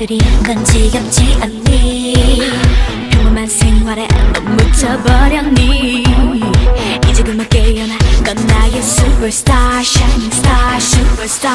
말들이 넌 지겹지 않니? 평범한 생활에 넌 묻혀버렸니? 이제 그만 깨어나 넌 나의 superstar shining star superstar.